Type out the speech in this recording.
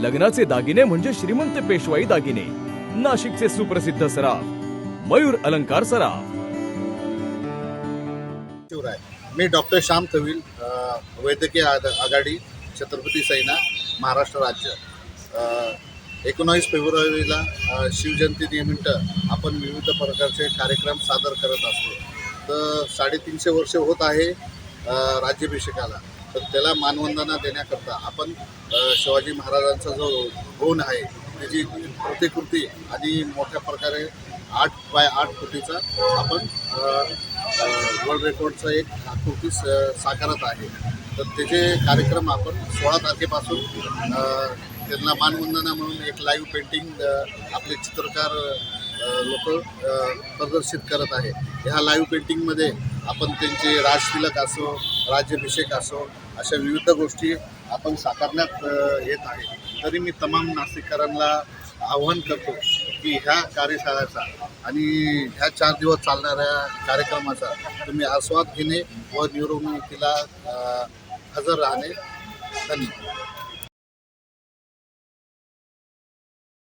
लग्नाचे दागिने म्हणजे श्रीमंत पेशवाई दागिने. नाशिकचे सुप्रसिद्ध सराफ मयूर अलंकार सराफ. शिवराय. मी डॉक्टर श्याम थविल वैद्यकीय आघ- आघाडी छत्रपती सेना महाराष्ट्र राज्य. एकोणावीस फेब्रुवारीला शिवजयंती निमित्त आपण विविध प्रकारचे कार्यक्रम सादर करत असतो. तर साडेतीनशे वर्ष होत आहे राज्याभिषेकाला. तर त्याला मानवंदना देण्याकरता आपण शिवाजी महाराजांचा जो गुण आहे त्याची प्रतिकृती आणि मोठ्या प्रकारे आठ बाय आठ कोटीचा आपण वर्ल्ड रेकॉर्डचा एक आकृती स- साकारत आहे. तर त्याचे कार्यक्रम आपण सोळा तारखेपासून त्यांना मानवंदना म्हणून एक लाईव्ह पेंटिंग आपले चित्रकार लोक प्रदर्शित करत आहे. ह्या लाईव्ह पेंटिंगमध्ये आपण त्यांचे राजतिलक असो राज्याभिषेक असो अशा विविध गोष्टी आपण साकारण्यात येत आहे. तरी मी तमाम नाशिककरांना आव्हान करतो की ह्या कार्यशाळेचा आणि ह्या चार दिवस चालणाऱ्या कार्यक्रमाचा तुम्ही आस्वाद घेणे व निवडणुकीला हजर राहणे. धन्यवाद.